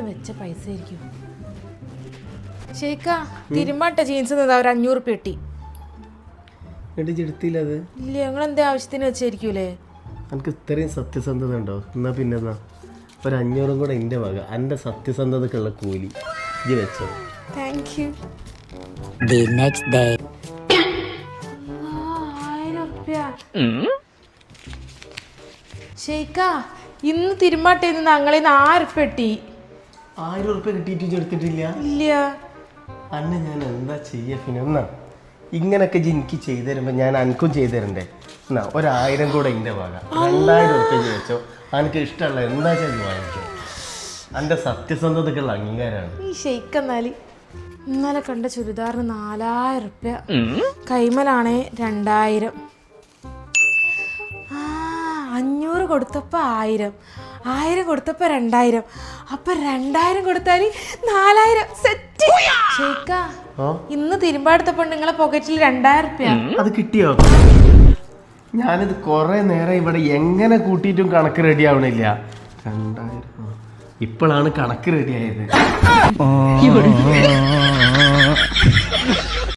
വെച്ച പൈസ ആയിരിക്കും ഷേക്ക തിരുമാട്ട ജീൻസ് തന്നാ ഒരു അഞ്ഞൂറ് ഉറുപ്പ്യ കിട്ടി. എടുത്തില്ല അത്. ഇല്ല ഞങ്ങൾ എന്താ ആവശ്യത്തിന് വെച്ചായിരിക്കൂലേ? എനിക്ക് ഇത്രയും സത്യസന്ധത ഉണ്ടോ? എന്നാ പിന്നെ എന്നാ? ഒരു അഞ്ഞൂറും കൂടെ എന്റെ വക. എന്റെ സത്യസന്ധതക്കുള്ള കൂലി ഇത് വെച്ചത്. Thank you The next day. ആയിരം ഉറുപ്പ്യ ഷേക്ക ഇന്ന് തിരുമാട്ടേന്ന് ഞങ്ങളെ ആയിരം ഉറുപ്പ്യ കിട്ടി. ആയിരം ഉറുപ്പ്യ കിട്ടിയിട്ട് എടുത്തിട്ടില്ല. ഇല്ല. അന്നെ ഞാൻ എന്താ ചെയ്യ ഫിനെന്നാ ഇങ്ങനൊക്കെ എനിക്ക് ചെയ്തു തരുമ്പോൾ ഞാൻ അനക്കും ചെയ്തു തരണ്ടേ? എന്നാ ഒരായിരം കൂടെ എന്റെ വക. രണ്ടായിരം ഉറുപ്പ്യ ചോദിച്ചോ അനക്ക് ഇഷ്ടമുള്ള എന്താ ചെയ്ത് വാങ്ങിച്ചോ? എന്റെ സത്യസന്ധതക്കുള്ള അംഗീകാരമാണ് ഈ ഷെയ്ക്ക് എന്നാൽ ഇന്നലെ കണ്ട ചുരിദാറിന് നാലായിരം ഉറുപ്പ്യ. കൈമലാണേ രണ്ടായിരം. അഞ്ഞൂറ് കൊടുത്തപ്പോ ആയിരം ആയിരം കൊടുത്തപ്പോൾ രണ്ടായിരം അപ്പൊ രണ്ടായിരം കൊടുത്താൽ നാലായിരം. സെറ്റ്. ഇന്ന് തിരുമ്പാടുത്തപ്പോൾ നിങ്ങളെ പോക്കറ്റിൽ രണ്ടായിരം റുപ്യ. അത് കിട്ടിയോ? ഞാനിത് കുറേ നേരം ഇവിടെ എങ്ങനെ കൂട്ടിയിട്ടും കണക്ക് റെഡി ആവണില്ല. രണ്ടായിരം. ഇപ്പോഴാണ് കണക്ക് റെഡി ആയത്.